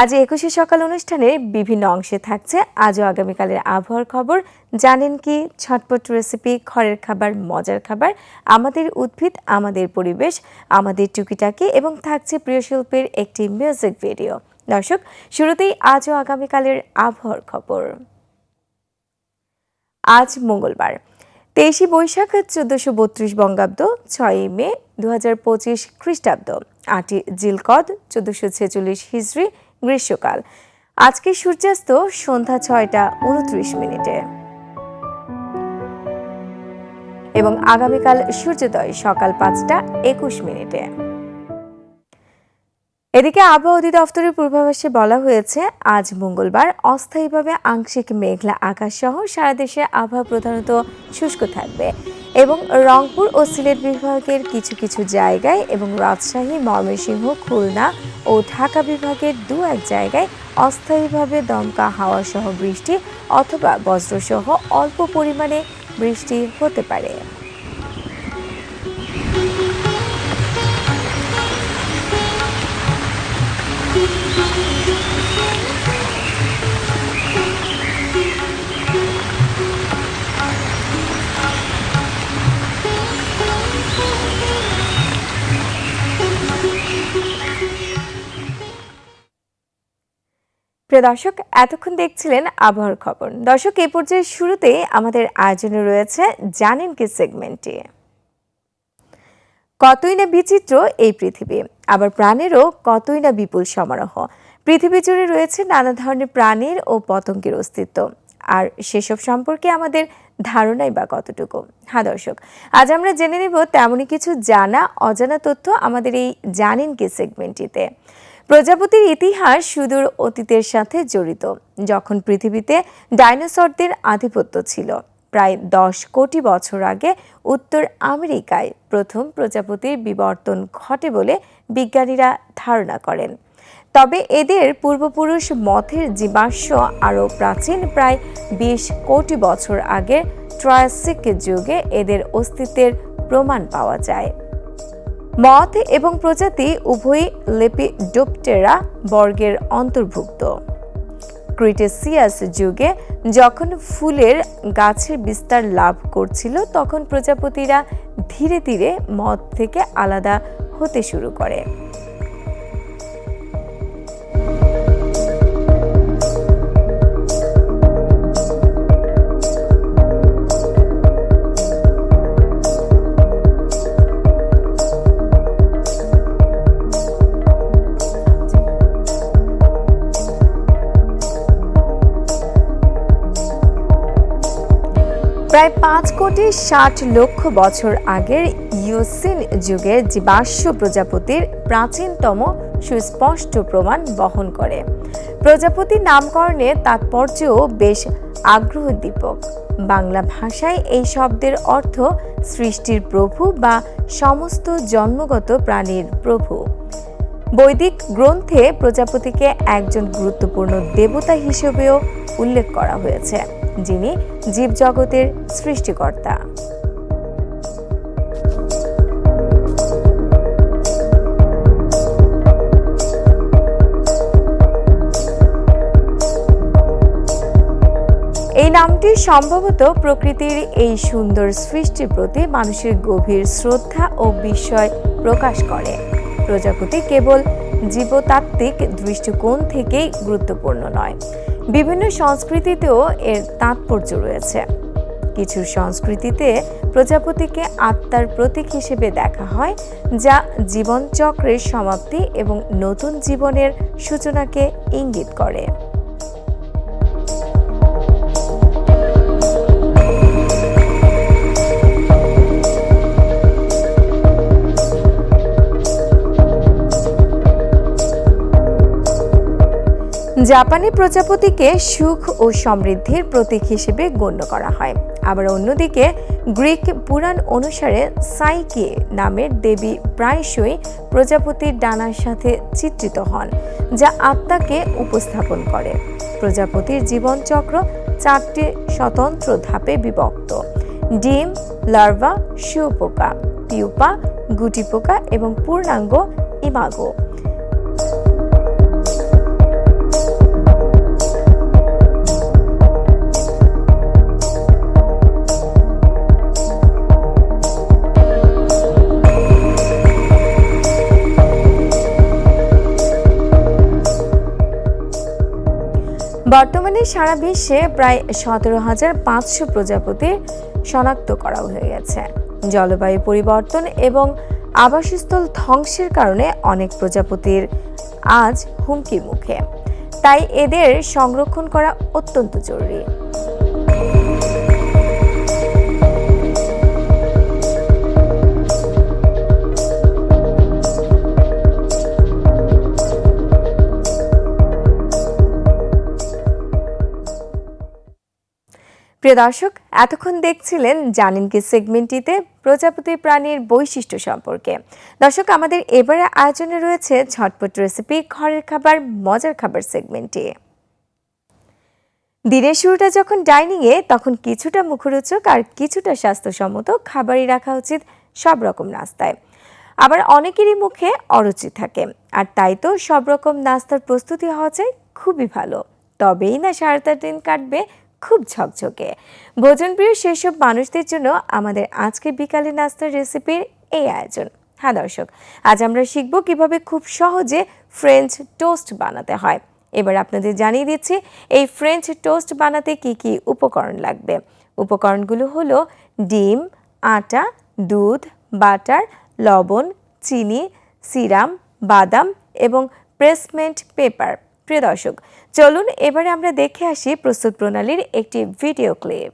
আজ একুশে সকাল অনুষ্ঠানের বিভিন্ন অংশে থাকছে। আজও আগামীকালের আবহাওয়ার খবর। জানেন কি? ছটপট রেসিপি ঘরের খাবার, মজার খাবার, আমাদের উদ্ভিদ, আমাদের পরিবেশ, আমাদের টুকিটাকি এবং থাকছে প্রিয় শিল্পের একটি মিউজিক ভিডিও দর্শক, শুরুতেই আজও আগামীকালের আবহাওয়ার খবর। আজ মঙ্গলবার, তেইশে বৈশাখ, চোদ্দশো বত্রিশ বঙ্গাব্দ, ছয়ই মে দু হাজার পঁচিশ খ্রিস্টাব্দ। আটই জিলকদ, চোদ্দশো ছেচল্লিশ হিজড়ি গ্রীষ্মকাল। আজকে সূর্যাস্ত সন্ধ্যা ছয়টা উনত্রিশ মিনিটে। এবং আগামীকাল সূর্যোদয় সকাল পাঁচটা একুশ মিনিটে। এদিকে আবহাওয়া অধিদপ্তরের পূর্বাভাসে বলা হয়েছে, আজ মঙ্গলবার অস্থায়ীভাবে আংশিক মেঘলা আকাশ সহ সারা দেশে আবহাওয়া প্রধানত শুষ্ক থাকবে। এবং রংপুর ও সিলেট বিভাগের কিছু কিছু জায়গায় এবং রাজশাহী, ময়মনসিংহ, খুলনা ও ঢাকা বিভাগের দু এক জায়গায় অস্থায়ীভাবে দমকা হাওয়া সহ বৃষ্টি অথবা বজ্রসহ অল্প পরিমাণে বৃষ্টি হতে পারে। প্রিয় দর্শক, এতক্ষণ দেখছিলেন আবহাওয়ার খবর। দর্শক, এ পর্যায়ে শুরুতে আমাদের আয়োজনে রয়েছে জানেন কি সেগমেন্টটি। কতই না বিচিত্র এই পৃথিবী, আবার প্রাণেরও কতই না বিপুল সমারোহ। পৃথিবী জুড়ে রয়েছে নানা ধরনের প্রাণীর ও পতঙ্গের অস্তিত্ব। আর সেসব সম্পর্কে আমাদের ধারণাই বা কতটুকু? হ্যাঁ দর্শক, আজ আমরা জেনে নেব তেমনই কিছু জানা, অজানা তথ্য আমাদের এই জানেন কি সেগমেন্টটিতে। প্রজাপতির ইতিহাস সুদূর অতীতের সাথে জড়িত, যখন পৃথিবীতে ডাইনোসরদের আধিপত্য ছিল। প্রায় দশ কোটি বছর আগে উত্তর আমেরিকায় প্রথম প্রজাপতির বিবর্তন ঘটে বলে বিজ্ঞানীরা ধারণা করেন। তবে এদের পূর্বপুরুষ মথের জীবাশ্ম আরও প্রাচীন, প্রায় বিশ কোটি বছর আগে ট্রায়াসিক যুগে এদের অস্তিত্বের প্রমাণ পাওয়া যায়। মথ এবং প্রজাতি উভয়ই লেপিডোপটেরা বর্গের অন্তর্ভুক্ত। ক্রিটেসিয়াস যুগে যখন ফুলের গাছের বিস্তার লাভ করছিল, তখন প্রজাপতিরা ধীরে ধীরে মদ থেকে আলাদা হতে শুরু করে। কোটি ষাট লক্ষ বছর আগের ইউসিন যুগের জীবাশ্ম প্রজাপতির প্রাচীনতম সুস্পষ্ট প্রমাণ বহন করে। প্রজাপতি নামকরণের তাৎপর্যও বেশ আগ্রহদীপক। বাংলা ভাষায় এই শব্দের অর্থ সৃষ্টির প্রভু বা সমস্ত জন্মগত প্রাণীর প্রভু। বৈদিক গ্রন্থে প্রজাপতিকে একজন গুরুত্বপূর্ণ দেবতা হিসেবেও উল্লেখ করা হয়েছে। যিনি জীবজগতের সৃষ্টিকর্তা। এই নামটি সম্ভবত প্রকৃতির এই সুন্দর সৃষ্টির প্রতি মানুষের গভীর শ্রদ্ধা ও বিস্ময় প্রকাশ করে। প্রজাপতি কেবল জীবতাত্ত্বিক দৃষ্টিকোণ থেকেই গুরুত্বপূর্ণ নয়। বিভিন্ন সংস্কৃতিতেও এর তাৎপর্য রয়েছে। কিছু সংস্কৃতিতে প্রজাপতিকে আত্মার প্রতীক হিসেবে দেখা হয়, যা জীবনচক্রের সমাপ্তি এবং নতুন জীবনের সূচনাকে ইঙ্গিত করে। জাপানি প্রজাপতিকে সুখ ও সমৃদ্ধির প্রতীক হিসেবে গণ্য করা হয়। আবার অন্যদিকে, গ্রিক পুরাণ অনুসারে সাইকে নামের দেবী প্রায়শই প্রজাপতির ডানার সাথে চিত্রিত হন, যা আত্মাকে উপস্থাপন করে। প্রজাপতির জীবনচক্র চারটি স্বতন্ত্র ধাপে বিভক্ত। ডিম, লার্ভা, শুয়োপোকা, পিউপা গুটি পোকা এবং পূর্ণাঙ্গ ইমাগো। বর্তমানে সারা বিশ্বে প্রায় সতেরো হাজার পাঁচশো প্রজাপতি শনাক্ত করা হয়ে গেছে। জলবায়ু পরিবর্তন এবং আবাসস্থল ধ্বংসের কারণে অনেক প্রজাপতির আজ হুমকি মুখে। তাই এদের সংরক্ষণ করা অত্যন্ত জরুরি। প্রিয় দর্শক, এতক্ষণ দেখছিলেন জানেন কি সেগমেন্টটিতে প্রজাপতি প্রাণীর বৈশিষ্ট্য সম্পর্কে। দর্শক, আমাদের এবারে আয়োজনে রয়েছে ঝটপট রেসিপি, ঘরের খাবার, মজার খাবার সেগমেন্টটি। দিনের শুরুটা যখন ডাইনিংয়ে, তখন কিছুটা মুখরোচক আর কিছুটা স্বাস্থ্যসম্মত খাবারই রাখা উচিত সব রকম নাস্তায়। আবার অনেকেরই মুখে অরুচি থাকে, আর তাই তো সব রকম নাস্তার প্রস্তুতি হওয়া চাই খুবই ভালো। তবেই না সারাটা দিন কাটবে খুব ঝকঝকে। ভোজনপ্রিয় সেসব মানুষদের জন্য আমাদের আজকে বিকালে নাস্তার রেসিপির এই আয়োজন। হ্যাঁ দর্শক, আজ আমরা শিখব কীভাবে খুব সহজে ফ্রেঞ্চ টোস্ট বানাতে হয়। এবার আপনাদের জানিয়ে দিচ্ছি, এই ফ্রেঞ্চ টোস্ট বানাতে কি কি উপকরণ লাগবে। উপকরণগুলো হলো ডিম, আটা, দুধ, বাটার, লবণ, চিনি, সিরাম, বাদাম এবং প্রেসমেন্ট পেপার প্রিয় দর্শক চলুন এবারে আমরা দেখে আসি প্রস্তুত প্রণালীর একটি ভিডিও ক্লিপ।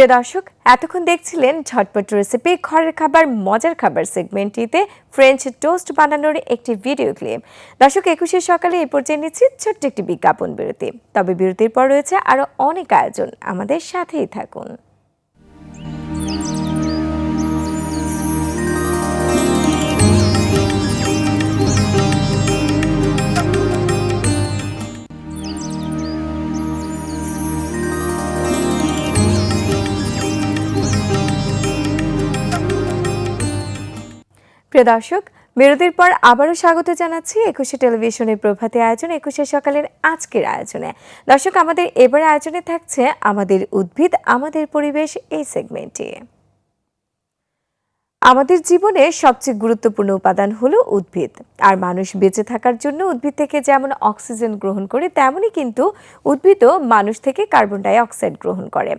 প্রিয় দর্শক, এতক্ষণ দেখছিলেন ঝটপট রেসিপি ঘরের খাবার, মজার খাবার সেগমেন্টটিতে ফ্রেঞ্চ টোস্ট বানানোর একটি ভিডিও ক্লিপ দর্শক, একুশে সকালে এই পর্যায়ে নিচ্ছি ছোট্ট একটি বিজ্ঞাপন বিরতি। তবে বিরতির পর রয়েছে আরও অনেক আয়োজন। আমাদের সাথেই থাকুন। প্রিয় দর্শক, বিরতির পর আবারও স্বাগত জানাচ্ছি একুশে টেলিভিশনের প্রভাতে আয়োজন, একুশে সকালের আজকের আয়োজনে। দর্শক, আমাদের এবার আয়োজনে থাকছে আমাদের উদ্ভিদ, আমাদের পরিবেশ এই সেগমেন্টে। আমাদের জীবনে সবচেয়ে গুরুত্বপূর্ণ উপাদান হলো উদ্ভিদ। আর মানুষ বেঁচে থাকার জন্য উদ্ভিদ থেকে যেমন অক্সিজেন গ্রহণ করে তেমনই কিন্তু উদ্ভিদও মানুষ থেকে কার্বন ডাই অক্সাইড গ্রহণ করে।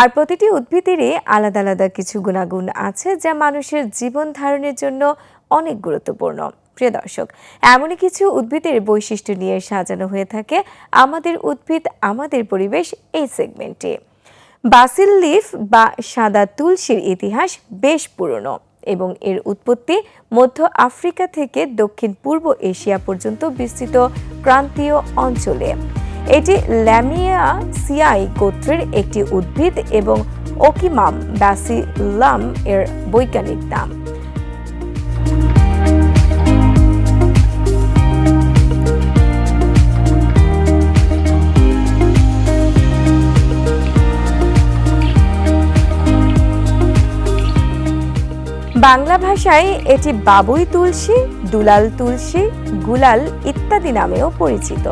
আর প্রতিটি উদ্ভিদেরই আলাদা আলাদা কিছু গুণাগুণ আছে যা মানুষের জীবন ধারণের জন্য অনেক গুরুত্বপূর্ণ। প্রিয় দর্শক, এমনই কিছু উদ্ভিদের বৈশিষ্ট্য নিয়ে সাজানো হয়ে থাকে আমাদের উদ্ভিদ, আমাদের পরিবেশ এই সেগমেন্টে। বাসিল লিফ বা সাদা তুলসীর ইতিহাস বেশ পুরনো এবং এর উৎপত্তি মধ্য আফ্রিকা থেকে দক্ষিণ পূর্ব এশিয়া পর্যন্ত বিস্তৃত ক্রান্তীয় অঞ্চলে। এটি ল্যামিয়া সিয়াই গোত্রের একটি উদ্ভিদ এবং ওকিমাম ব্যাসিলাম এর বৈজ্ঞানিক নাম। বাংলা ভাষায় এটি বাবুই তুলসী, দুলাল তুলসী, গুলাল ইত্যাদি নামেও পরিচিত।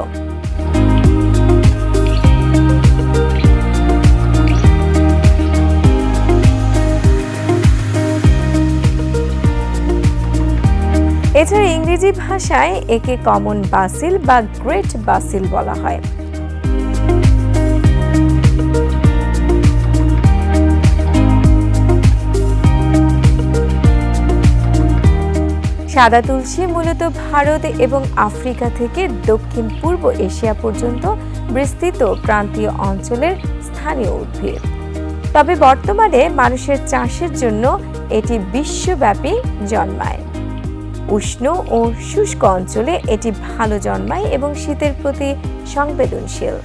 এছাড়া ইংরেজি ভাষায় একে কমন বাসিল বা গ্রেট বাসিল বলা হয়। সাদা তুলসী মূলত ভারত এবং আফ্রিকা থেকে দক্ষিণ পূর্ব এশিয়া পর্যন্ত বিস্তৃত প্রান্তীয় অঞ্চলের স্থানীয় উদ্ভিদ। তবে বর্তমানে মানুষের চাষের জন্য এটি বিশ্বব্যাপী জন্মায়। উষ্ণ ও শুষ্ক অঞ্চলে এটি ভালো জন্মায় এবং শীতের প্রতি সংবেদনশীল।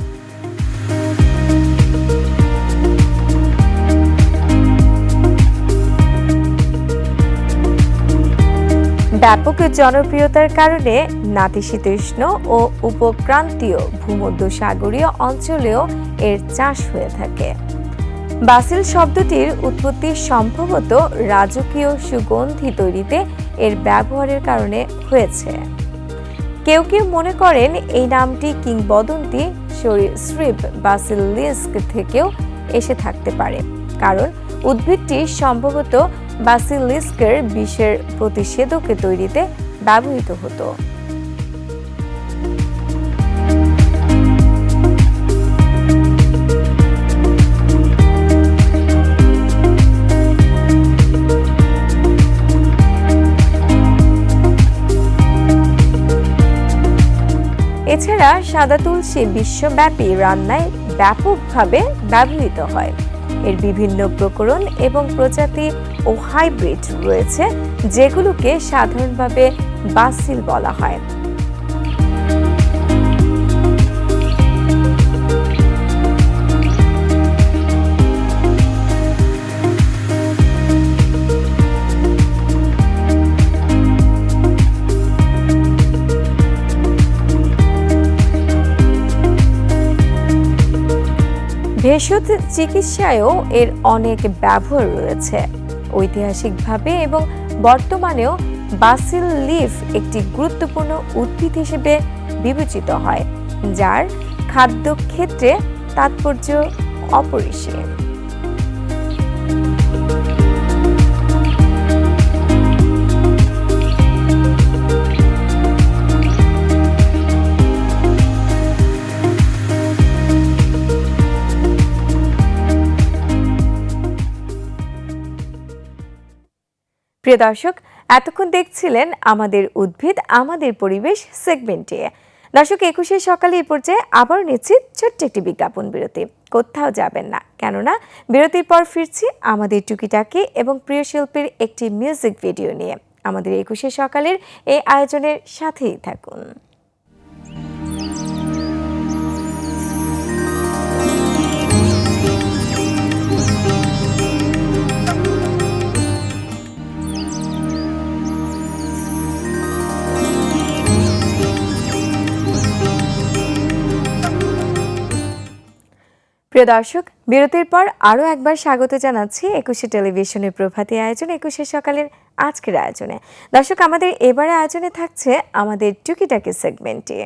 ব্যাপক জনপ্রিয়তার কারণে নাতিশীতোষ্ণ ও উপক্রান্তীয় ভূমধ্যসাগরীয় অঞ্চলেও এর চাষ হয়ে থাকে। বাসিল শব্দটির উৎপত্তি সম্ভবত রাজকীয় সুগন্ধি তৈরিতে এর ব্যবহারের কারণে হয়েছে। কেউ কেউ মনে করেন এই নামটি কিংবদন্তি সরীসৃপ বাসিলিস্ক থেকেও এসে থাকতে পারে, কারণ উদ্ভিদটি সম্ভবত বাসিলিস্কের বিষের প্রতিষেধকে তৈরিতে ব্যবহৃত হতো। এছাড়া সাদা তুলসী বিশ্বব্যাপী রান্নায় ব্যাপকভাবে ব্যবহৃত হয়। এর বিভিন্ন প্রকরণ এবং প্রজাতি ও হাইব্রিড রয়েছে যেগুলোকে সাধারণভাবে বাসিল বলা হয়। ভেষজ চিকিৎসায়ও এর অনেক ব্যবহার রয়েছে। ঐতিহাসিকভাবে এবং বর্তমানেও বাসিল লিফ একটি গুরুত্বপূর্ণ উদ্ভিদ হিসেবে বিবেচিত হয়, যার খাদ্য ক্ষেত্রে তাৎপর্য অপরিসীম। প্রিয় দর্শক, এতক্ষণ দেখছিলেন আমাদের উদ্ভিদ, আমাদের পরিবেশ সেগমেন্টে। দর্শক, একুশে সকালে এই পর্যায়ে আবার নিচ্ছি ছোট্ট একটি বিজ্ঞাপন বিরতি। কোথাও যাবেন না, কেননা বিরতির পর ফিরছি আমাদের টুকিটাকি এবং প্রিয় শিল্পীর একটি মিউজিক ভিডিও নিয়ে। আমাদের একুশে সকালের এই আয়োজনের সাথেই থাকুন। প্রিয় দর্শক, বিরতির পর আরও একবার স্বাগত জানাচ্ছি একুশে টেলিভিশনের প্রভাতী আয়োজন একুশে সকালের আজকের আয়োজনে। দর্শক, আমাদের এবারে আয়োজনে থাকছে আমাদের টুকিটাকি সেগমেন্টে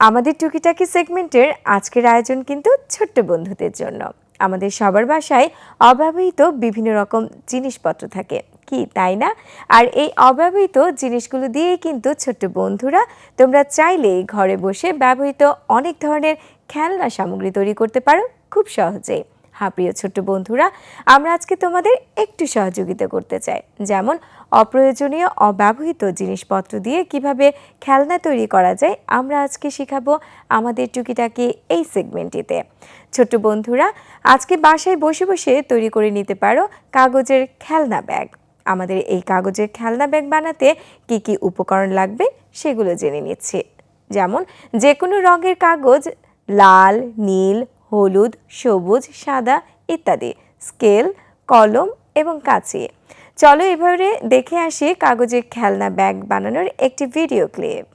আমাদের টুকিটাকি সেগমেন্টের আজকের আয়োজন কিন্তু ছোট্ট বন্ধুদের জন্য। আমাদের সবার বাসায় অব্যবহৃত বিভিন্ন রকম জিনিসপত্র থাকে, কি তাই না? আর এই অব্যবহৃত জিনিসগুলো দিয়েই কিন্তু ছোট্ট বন্ধুরা তোমরা চাইলেই ঘরে বসে ব্যবহৃত অনেক ধরনের খেলনা সামগ্রী তৈরি করতে পারো খুব সহজেই। হ্যাঁ প্রিয় ছোট্ট বন্ধুরা, আমরা আজকে তোমাদের একটু সহযোগিতা করতে চাই। যেমন, অপ্রয়োজনীয়, অব্যবহৃত জিনিসপত্র দিয়ে কীভাবে খেলনা তৈরি করা যায়, আমরা আজকে শেখাবো আমাদের টুকিটাকি এই সেগমেন্টটিতে। ছোট্ট বন্ধুরা, আজকে বাসায় বসে বসে তৈরি করে নিতে পারো কাগজের খেলনা ব্যাগ। আমাদের এই কাগজের খেলনা ব্যাগ বানাতে কি কি উপকরণ লাগবে সেগুলো জেনে নিচ্ছি। যেমন যে কোনো রঙের কাগজ লাল, নীল, হলুদ, সবুজ, সাদা ইত্যাদি। স্কেল, কলম এবং কাঁচি। চলো এভাবে দেখে আসি কাগজের খেলনা ব্যাগ বানানোর একটি ভিডিও ক্লিপ।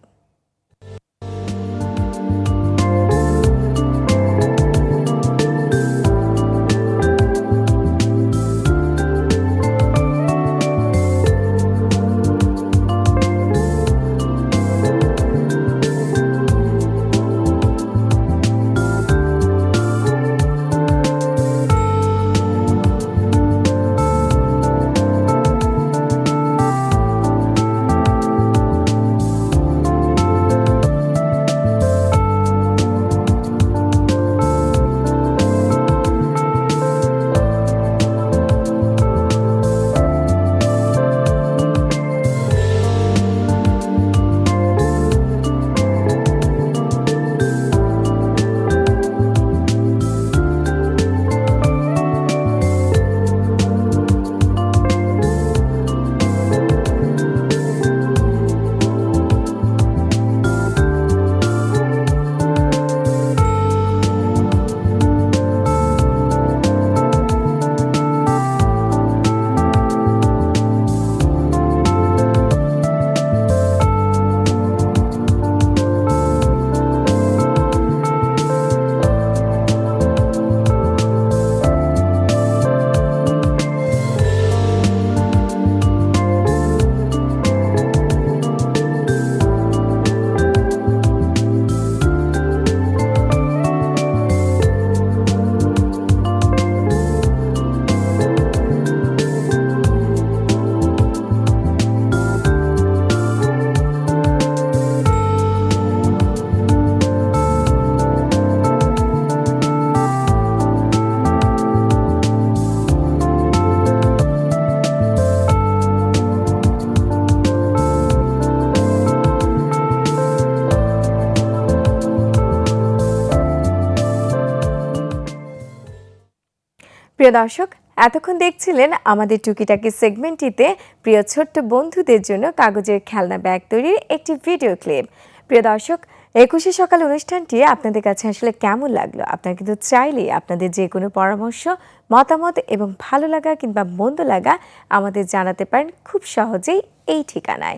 প্রিয় দর্শক, এতক্ষণ দেখছিলেন আমাদের টুকিটাকি সেগমেন্টটিতে প্রিয় ছোট্ট বন্ধুদের জন্য কাগজের খেলনা ব্যাগ তৈরির একটি ভিডিও ক্লিপ। প্রিয় দর্শক, একুশে সকাল অনুষ্ঠানটি আপনাদের কাছে আসলে কেমন লাগল? আপনারা কিন্তু চাইলেই আপনাদের যে কোনো পরামর্শ, মতামত এবং ভালো লাগা কিংবা মন্দ লাগা আমাদের জানাতে পারেন খুব সহজেই এই ঠিকানায়।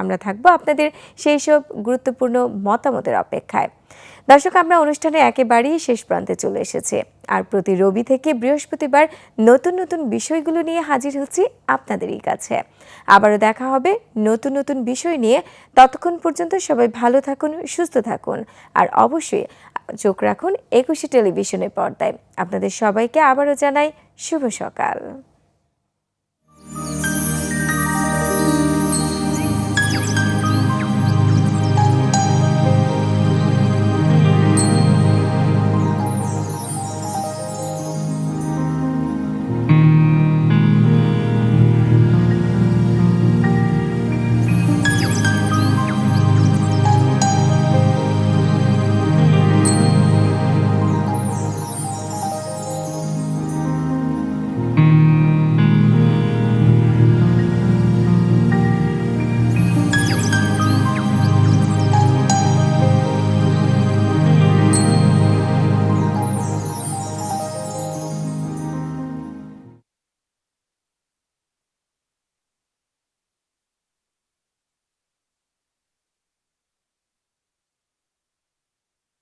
আমরা থাকব আপনাদের সেই সব গুরুত্বপূর্ণ মতামতের অপেক্ষায়। দর্শক, আমরা অনুষ্ঠানে একেবারেই শেষ প্রান্তে চলে এসেছে। আর প্রতি রবি থেকে বৃহস্পতিবার নতুন নতুন বিষয়গুলো নিয়ে হাজির হচ্ছি আপনাদেরই কাছে। আবারও দেখা হবে নতুন নতুন বিষয় নিয়ে। ততক্ষণ পর্যন্ত সবাই ভালো থাকুন, সুস্থ থাকুন। আর অবশ্যই চোখ রাখুন একুশে টেলিভিশনের পর্দায়। আপনাদের সবাইকে আবারও জানাই শুভ সকাল।